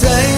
day